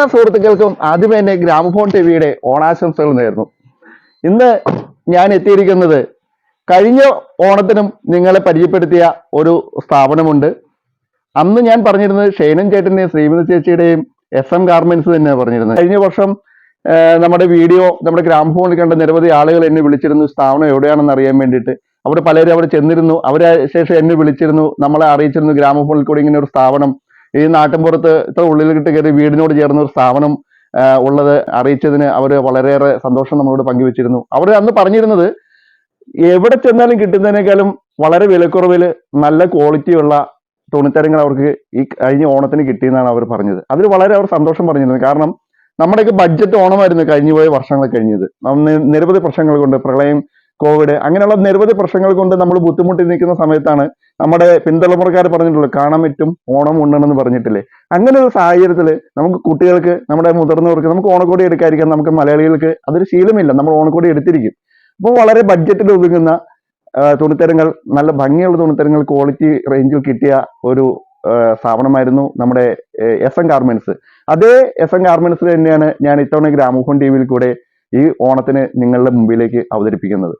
എല്ലാ സുഹൃത്തുക്കൾക്കും ആദ്യമേ തന്നെ ഗ്രാമഫോൺ ടി വിയുടെ ഓണാശംസകൾ നേർന്നു ഇന്ന് ഞാൻ എത്തിയിരിക്കുന്നത് കഴിഞ്ഞ ഓണത്തിനും നിങ്ങളെ പരിചയപ്പെടുത്തിയ ഒരു സ്ഥാപനമുണ്ട്. അന്ന് ഞാൻ പറഞ്ഞിരുന്നത് ഷെയ്നൻ ചേട്ടന്റെയും ശ്രീമതി ചേച്ചിയുടെയും എസ് എം ഗാർമെന്റ്സ് തന്നെയാണ് പറഞ്ഞിരുന്നത്. കഴിഞ്ഞ വർഷം നമ്മുടെ വീഡിയോ നമ്മുടെ ഗ്രാമഫോണിൽ കണ്ട നിരവധി ആളുകൾ എന്നെ വിളിച്ചിരുന്നു. സ്ഥാപനം എവിടെയാണെന്ന് അറിയാൻ വേണ്ടിയിട്ട്. അവിടെ പലരും അവിടെ ചെന്നിരുന്നു. അവരെ ശേഷം എന്നെ വിളിച്ചിരുന്നു. നമ്മളെ അറിയിച്ചിരുന്നു ഗ്രാമഫോണിൽ കൂടി ഇങ്ങനെ ഒരു സ്ഥാപനം ഈ നാട്ടിൻപുറത്ത് ഇത്ര ഉള്ളിലിട്ട് കയറി വീടിനോട് ചേർന്ന ഒരു സ്ഥാപനം ഉള്ളത് അറിയിച്ചതിന് അവർ വളരെയേറെ സന്തോഷം നമ്മളോട് പങ്കുവച്ചിരുന്നു. അവർ അന്ന് പറഞ്ഞിരുന്നത് എവിടെ ചെന്നാലും കിട്ടുന്നതിനേക്കാളും വളരെ വിലക്കുറവിൽ നല്ല ക്വാളിറ്റിയുള്ള തുണിത്തരങ്ങൾ അവർക്ക് ഈ കഴിഞ്ഞ ഓണത്തിന് കിട്ടിയെന്നാണ് അവർ പറഞ്ഞത്. അതിൽ വളരെ അവർ സന്തോഷം പറഞ്ഞിരുന്നത് കാരണം നമ്മുടെയൊക്കെ ബഡ്ജറ്റ് ഓണമായിരുന്നു കഴിഞ്ഞു പോയ വർഷങ്ങൾ കഴിഞ്ഞത് നിരവധി പ്രശ്നങ്ങൾ കൊണ്ട് പ്രളയം കോവിഡ് അങ്ങനെയുള്ള നിരവധി പ്രശ്നങ്ങൾ കൊണ്ട് നമ്മൾ ബുദ്ധിമുട്ടി നിൽക്കുന്ന സമയത്താണ് നമ്മുടെ പിന്തലമുറക്കാർ പറഞ്ഞിട്ടുള്ളത് കാണാൻ പറ്റും ഓണം ഉണ്ണണമെന്ന് പറഞ്ഞിട്ടില്ലേ? അങ്ങനെ ഒരു സാഹചര്യത്തിൽ നമുക്ക് കുട്ടികൾക്ക് നമ്മുടെ മുതിർന്നവർക്ക് നമുക്ക് ഓണക്കോടി എടുക്കാതിരിക്കാൻ നമുക്ക് മലയാളികൾക്ക് അതൊരു ശീലമില്ല. നമ്മൾ ഓണക്കോടി എടുത്തിരിക്കും. അപ്പോൾ വളരെ ബഡ്ജറ്റിൽ ഒതുങ്ങുന്ന തുണിത്തരങ്ങൾ നല്ല ഭംഗിയുള്ള തുണിത്തരങ്ങൾ ക്വാളിറ്റി റേഞ്ചിൽ കിട്ടിയ ഒരു സ്ഥാപനമായിരുന്നു നമ്മുടെ എസ് എൻ ഗാർമെന്റ്സ് അതേ എസ് എൻ ഗാർമെന്റ്സ് തന്നെയാണ് ഞാൻ ഇത്തവണ ഗ്രാമഫോൺ ടി വിയിൽ കൂടെ ഈ ഓണത്തിന് നിങ്ങളുടെ മുമ്പിലേക്ക് അവതരിപ്പിക്കുന്നത്.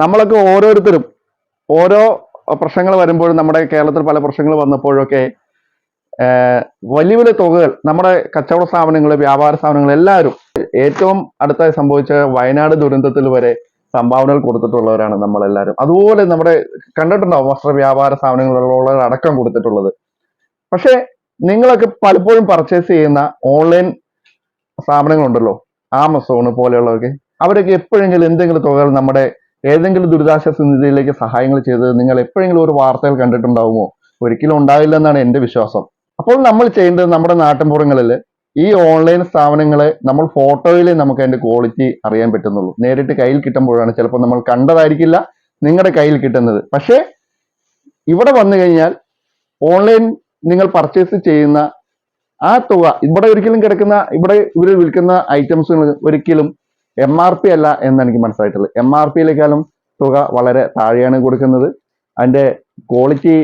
നമ്മളൊക്കെ ഓരോരുത്തരും ഓരോ പ്രശ്നങ്ങൾ വരുമ്പോഴും നമ്മുടെ കേരളത്തിൽ പല പ്രശ്നങ്ങൾ വന്നപ്പോഴൊക്കെ വലിയ വലിയ തുകകൾ നമ്മുടെ കച്ചവട സ്ഥാപനങ്ങൾ വ്യാപാര സ്ഥാപനങ്ങൾ എല്ലാവരും ഏറ്റവും അടുത്തായി സംഭവിച്ച വയനാട് ദുരന്തത്തിൽ വരെ സംഭാവനകൾ കൊടുത്തിട്ടുള്ളവരാണ് നമ്മളെല്ലാവരും. അതുപോലെ നമ്മുടെ കണ്ടിട്ടുണ്ടാവും വസ്ത്ര വ്യാപാര സ്ഥാപനങ്ങളിലുള്ള അടക്കം കൊടുത്തിട്ടുള്ളത്. പക്ഷേ നിങ്ങളൊക്കെ പലപ്പോഴും പർച്ചേസ് ചെയ്യുന്ന ഓൺലൈൻ സ്ഥാപനങ്ങളുണ്ടല്ലോ ആമസോൺ പോലെയുള്ളവർക്ക്. അവരൊക്കെ എപ്പോഴെങ്കിലും എന്തെങ്കിലും തുകകൾ നമ്മുടെ ഏതെങ്കിലും ദുരിതാശ്വാസ നിധിയിലേക്ക് സഹായങ്ങൾ ചെയ്തത് നിങ്ങൾ എപ്പോഴെങ്കിലും ഒരു വാർത്തകൾ കണ്ടിട്ടുണ്ടാവുമോ? ഒരിക്കലും ഉണ്ടാവില്ല എന്നാണ് എന്റെ വിശ്വാസം. അപ്പോൾ നമ്മൾ ചെയ്യേണ്ടത് നമ്മുടെ നാട്ടിൻപുറങ്ങളിൽ ഈ ഓൺലൈൻ സ്ഥാപനങ്ങളെ നമ്മൾ ഫോട്ടോയിൽ നമുക്ക് അതിന്റെ ക്വാളിറ്റി അറിയാൻ പറ്റുന്നുള്ളൂ. നേരിട്ട് കയ്യിൽ കിട്ടുമ്പോഴാണ് ചിലപ്പോൾ നമ്മൾ കണ്ടതായിരിക്കില്ല നിങ്ങളുടെ കയ്യിൽ കിട്ടുന്നത്. പക്ഷേ ഇവിടെ വന്നു കഴിഞ്ഞാൽ ഓൺലൈൻ നിങ്ങൾ പർച്ചേസ് ചെയ്യുന്ന ആ തുക ഇവിടെ ഒരിക്കലും കിടക്കുന്ന ഇവിടെ ഇവർ വിൽക്കുന്ന ഐറ്റംസ് ഒരിക്കലും എം ആർ പി അല്ല എന്ന് എനിക്ക് മനസ്സിലായിട്ടുള്ളത് എം ആർ പിയിലേക്കാളും തുക വളരെ താഴെയാണ് കൊടുക്കുന്നത്. അതിന്റെ ക്വാളിറ്റി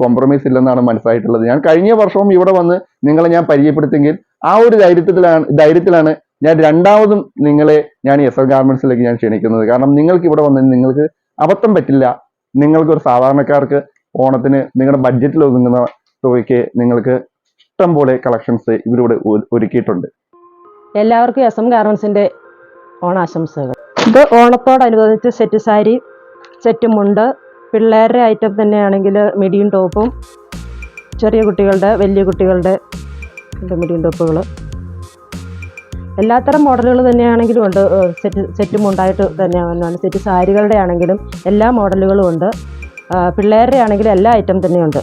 കോംപ്രമൈസ് ഇല്ലെന്നാണ് മനസ്സിലായിട്ടുള്ളത്. ഞാൻ കഴിഞ്ഞ വർഷവും ഇവിടെ വന്ന് നിങ്ങളെ ഞാൻ പരിചയപ്പെടുത്തിയെങ്കിൽ ആ ഒരു ധൈര്യത്തിലാണ് ധൈര്യത്തിലാണ് ഞാൻ രണ്ടാമതും നിങ്ങളെ ഞാൻ എസ് എൽ ഗാർമെന്റ്സിലേക്ക് ഞാൻ ക്ഷണിക്കുന്നത്. കാരണം നിങ്ങൾക്ക് ഇവിടെ വന്ന് നിങ്ങൾക്ക് അബദ്ധം പറ്റില്ല. നിങ്ങൾക്ക് ഒരു സാധാരണക്കാർക്ക് ഓണത്തിന് നിങ്ങളുടെ ബഡ്ജറ്റിൽ ഒതുങ്ങുന്ന തുകയ്ക്ക് നിങ്ങൾക്ക് ഇഷ്ടംപോലെ കളക്ഷൻസ് ഇവരിവിടെ ഒരുക്കിയിട്ടുണ്ട്. എല്ലാവർക്കും എസ് എം ഗാർമെൻസിന്റെ ഓണാശംസകൾ. ഇത് ഓണത്തോടനുബന്ധിച്ച് സെറ്റ് സാരി സെറ്റ് മുണ്ട് പിള്ളേരുടെ ഐറ്റം തന്നെയാണെങ്കിൽ മിഡിയും ടോപ്പും ചെറിയ കുട്ടികളുടെ വലിയ കുട്ടികളുടെ മിടിയും ടോപ്പുകൾ. എല്ലാത്തരം മോഡലുകൾ തന്നെയാണെങ്കിലും ഉണ്ട്. സെറ്റ് സെറ്റ് മുണ്ടായിട്ട് തന്നെയാണ് സെറ്റ് സാരികളുടെ ആണെങ്കിലും എല്ലാ മോഡലുകളും ഉണ്ട്. പിള്ളേരുടെ ആണെങ്കിലും എല്ലാ ഐറ്റം തന്നെയുണ്ട്.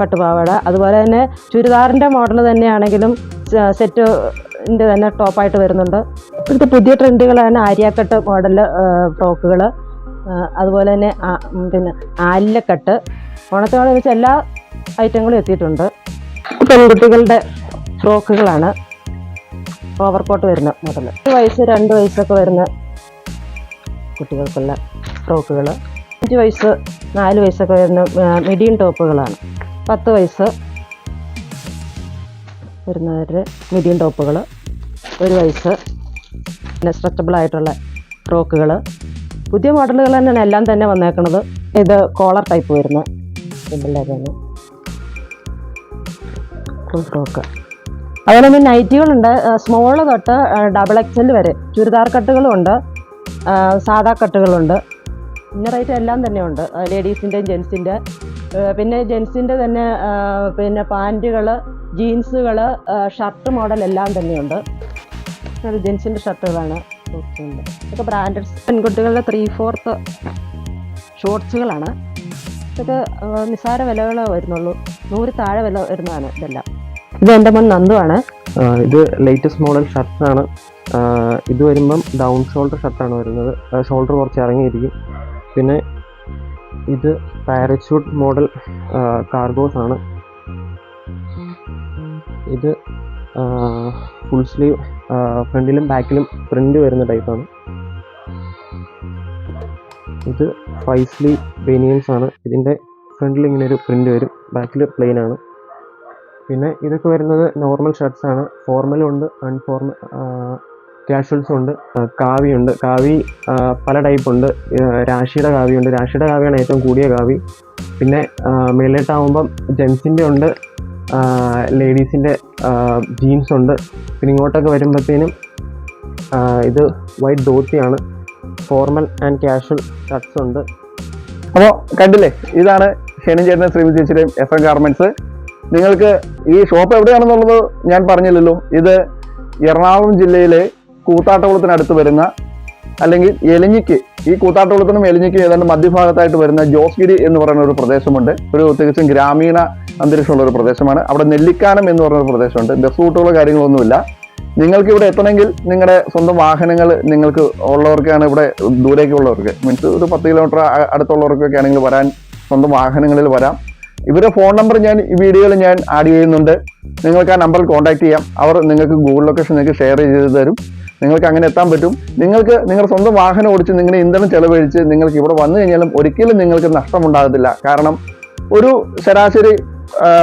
പട്ടുപാവാട അതുപോലെ തന്നെ ചുരിദാറിന്റെ മോഡൽ തന്നെയാണെങ്കിലും സെറ്റിന്റെ തന്നെ ടോപ്പായിട്ട് വരുന്നുണ്ട്. ഇപ്പോഴത്തെ പുതിയ ട്രെൻഡുകളാണ് ആര്യാക്കട്ട് മോഡൽ ഫ്രോക്കുകൾ അതുപോലെ തന്നെ പിന്നെ ആലിലക്കട്ട്. ഓണത്തോടെ വെച്ച് എല്ലാ ഐറ്റങ്ങളും എത്തിയിട്ടുണ്ട്. പെൺകുട്ടികളുടെ ഫ്രോക്കുകളാണ് ഓവർകോട്ട് വരുന്ന മോഡൽ ഒരു വയസ്സ് രണ്ട് വയസ്സൊക്കെ വരുന്ന കുട്ടികൾക്കുള്ള ഫ്രോക്കുകൾ അഞ്ച് വയസ്സ് നാല് വയസ്സൊക്കെ വരുന്ന മിഡിയം ടോപ്പുകളാണ്. പത്ത് വയസ്സ് വരുന്നവരുടെ മീഡിയം ടോപ്പുകൾ ഒരു വയസ്സ് പിന്നെ സ്ട്രെച്ചബിൾ ആയിട്ടുള്ള ഫ്രോക്കുകൾ പുതിയ മോഡലുകൾ തന്നെയാണ് എല്ലാം തന്നെ വന്നേക്കുന്നത് ഇത് കോളർ ടൈപ്പ് വരുന്നത് പെൺപിള്ളേർ തന്നെ ഫ്രോക്ക് അതുപോലെ തന്നെ നൈറ്റികളുണ്ട്. സ്മോൾ തൊട്ട് ഡബിൾ എക്സൽ വരെ ചുരിദാർ കട്ടുകളും ഉണ്ട്. സാധാ കട്ടുകളുണ്ട്. ഇന്നറായിട്ട് എല്ലാം തന്നെ ഉണ്ട് ലേഡീസിന്റെയും ജെൻസിന്റെ പിന്നെ ജെൻസിന്റെ തന്നെ പിന്നെ പാന്റുകൾ ജീൻസുകൾ ഷർട്ട് മോഡൽ എല്ലാം തന്നെയുണ്ട്. ജെൻസിന്റെ ഷർട്ടുകളാണ് ഇതൊക്കെ ബ്രാൻഡഡ് പെൺകുട്ടികളുടെ ത്രീ ഫോർത്ത് ഷോർട്സുകളാണ് ഇതൊക്കെ നിസ്സാര വിലകൾ വരുന്നുള്ളൂ. നൂറ് താഴെ വില വരുന്നതാണ് ഇതെല്ലാം. ഇത് എന്റെ മുൻ നന്ദുവാണ് ഇത് ലേറ്റസ്റ്റ് മോഡൽ ഷർട്ടാണ്. ഇത് വരുമ്പം ഡൗൺ ഷോൾഡർ ഷർട്ടാണ് വരുന്നത്. ഷോൾഡർ കുറച്ച് ഇറങ്ങിയിരിക്കും. പിന്നെ ഇത് പാരച്യൂട്ട് മോഡൽ കാർഗോസ് ആണ്. ഇത് ഫുൾ സ്ലീവ് ഫ്രണ്ടിലും ബാക്കിലും പ്രിന്റ് വരുന്ന ടൈപ്പാണ് ഇത് ഫൈസ്ലി ബെനിയൻസ് ആണ്. ഇതിന്റെ ഫ്രണ്ടിൽ ഇങ്ങനെ ഒരു പ്രിന്റ് വരും. ബാക്കിൽ പ്ലെയിൻ ആണ്. പിന്നെ ഇതൊക്കെ വരുന്നത് നോർമൽ ഷർട്ട്സ് ആണ്. ഫോർമലും ഉണ്ട് അൺഫോർമൽ കാഷ്വൽസും ഉണ്ട് കാവി കാവിയുണ്ട് കാവി പല ടൈപ്പ് ഉണ്ട്. രാശിയുടെ കാവിയുണ്ട് രാശിയുടെ കാവിയാണ് ഏറ്റവും കൂടിയ കാവി. പിന്നെ മേലോട്ടാവുമ്പം ജെൻസിന്റെ ഉണ്ട്. ലേഡീസിന്റെ ജീൻസ് ഉണ്ട്. പിന്നെ ഇങ്ങോട്ടൊക്കെ വരുമ്പോഴത്തേനും ഇത് വൈറ്റ് ധോത്തിയാണ്. ഫോർമൽ ആൻഡ് കാഷ്വൽ ഷർട്ട്സ് ഉണ്ട്. അപ്പോൾ കണ്ടില്ലേ ഇതാണ് ഷെനും ചേട്ടൻ ശ്രീമതി ചേച്ചിയുടെയും എഫ് എൻ ഗാർമെന്റ്സ് നിങ്ങൾക്ക് ഈ ഷോപ്പ് എവിടെയാണെന്നുള്ളത് ഞാൻ പറഞ്ഞില്ലല്ലോ. ഇത് എറണാകുളം ജില്ലയിലെ കൂത്താട്ടകുളത്തിനടുത്ത് വരുന്ന അല്ലെങ്കിൽ എലിഞ്ഞിക്ക് ഈ കൂത്താട്ടുകുളത്തിനും എലിഞ്ഞിക്കും ഏതാണ്ട് മധ്യഭാഗത്തായിട്ട് വരുന്ന ജോസ്ഗിരി എന്ന് പറയുന്ന ഒരു പ്രദേശമുണ്ട്. ഒരു തികച്ചും ഗ്രാമീണ അന്തരീക്ഷമുള്ള ഒരു പ്രദേശമാണ്. അവിടെ നെല്ലിക്കാനം എന്ന് പറയുന്ന ഒരു പ്രദേശമുണ്ട്. ബസ് റൂട്ടുകളോ കാര്യങ്ങളൊന്നുമില്ല. നിങ്ങൾക്ക് ഇവിടെ എത്തണമെങ്കിൽ നിങ്ങളുടെ സ്വന്തം വാഹനങ്ങൾ നിങ്ങൾക്ക് ഉള്ളവർക്കാണ് ഇവിടെ ദൂരേക്കുള്ളവർക്ക്. മീൻസ് ഒരു പത്ത് കിലോമീറ്റർ അടുത്തുള്ളവർക്കൊക്കെ ആണെങ്കിൽ വരാൻ സ്വന്തം വാഹനങ്ങളിൽ വരാം. ഇവരുടെ ഫോൺ നമ്പർ ഞാൻ ഈ വീഡിയോയിൽ ഞാൻ ആഡ് ചെയ്യുന്നുണ്ട്. നിങ്ങൾക്ക് ആ നമ്പറിൽ കോൺടാക്ട് ചെയ്യാം. അവർ നിങ്ങൾക്ക് ഗൂഗിൾ ലൊക്കേഷൻ നിങ്ങൾക്ക് ഷെയർ ചെയ്ത് തരും. നിങ്ങൾക്ക് അങ്ങനെ എത്താൻ പറ്റും. നിങ്ങൾക്ക് നിങ്ങളുടെ സ്വന്തം വാഹനം ഓടിച്ച് നിങ്ങളുടെ ഇന്ധനം ചെലവഴിച്ച് നിങ്ങൾക്ക് ഇവിടെ വന്നു കഴിഞ്ഞാലും ഒരിക്കലും നിങ്ങൾക്ക് നഷ്ടമുണ്ടാകത്തില്ല. കാരണം ഒരു ശരാശരി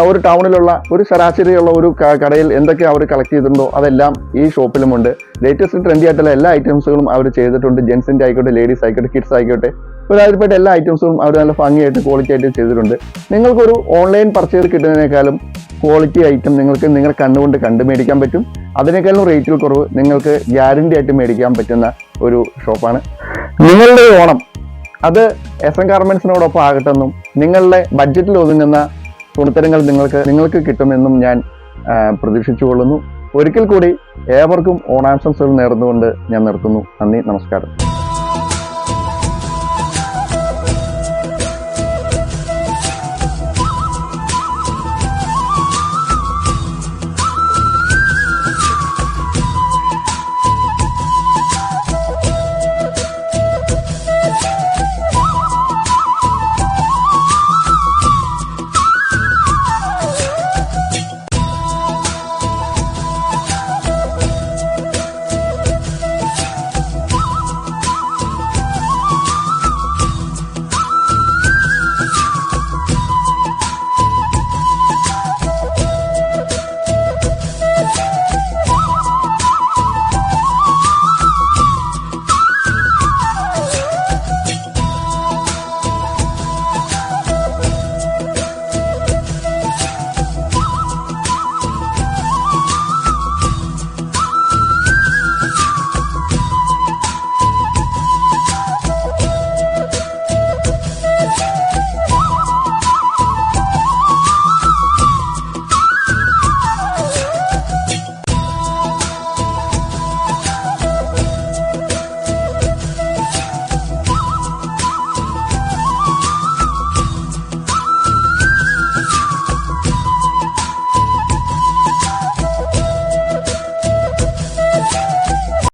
ഒരു ടൗണിലുള്ള ഒരു ശരാശരിയുള്ള ഒരു കടയിൽ എന്തൊക്കെ അവർ കളക്ട് ചെയ്തിട്ടുണ്ടോ അതെല്ലാം ഈ ഷോപ്പിലുമുണ്ട്. ലേറ്റസ്റ്റ് ട്രെൻഡി ആയിട്ടുള്ള എല്ലാ ഐറ്റംസുകളും അവർ ചെയ്തിട്ടുണ്ട്. ജെൻസിന്റെ ആയിക്കോട്ടെ ലേഡീസ് ആയിക്കോട്ടെ കിഡ്സ് ആയിക്കോട്ടെ. ഒരുമാതിരിപ്പെട്ട എല്ലാ ഐറ്റംസും അവർ നല്ല ഭംഗിയായിട്ട് ക്വാളിറ്റി ആയിട്ട് ചെയ്തിട്ടുണ്ട്. നിങ്ങൾക്കൊരു ഓൺലൈൻ പർച്ചേസ് കിട്ടുന്നതിനേക്കാളും ക്വാളിറ്റി ഐറ്റം നിങ്ങൾക്ക് നിങ്ങൾ കണ്ടുകൊണ്ട് കണ്ടു മേടിക്കാൻ പറ്റും. അതിനേക്കാളും റേറ്റിൽ കുറവ് നിങ്ങൾക്ക് ഗ്യാരണ്ടി ആയിട്ട് മേടിക്കാൻ പറ്റുന്ന ഒരു ഷോപ്പാണ് നിങ്ങളുടെ ഓണം അത് എസ് എൻ ഗാർമെൻസിനോടൊപ്പം ആകട്ടെന്നും നിങ്ങളുടെ ബഡ്ജറ്റിൽ ഒതുങ്ങുന്ന തുണിത്തരങ്ങൾ നിങ്ങൾക്ക് നിങ്ങൾക്ക് കിട്ടുമെന്നും ഞാൻ പ്രതീക്ഷിച്ചു പ്രതീക്ഷിച്ചുകൊള്ളുന്നു. ഒരിക്കൽ കൂടി ഏവർക്കും ഓണാശംസകൾ നേർന്നുകൊണ്ട് ഞാൻ നിർത്തുന്നു. നന്ദി നമസ്കാരം.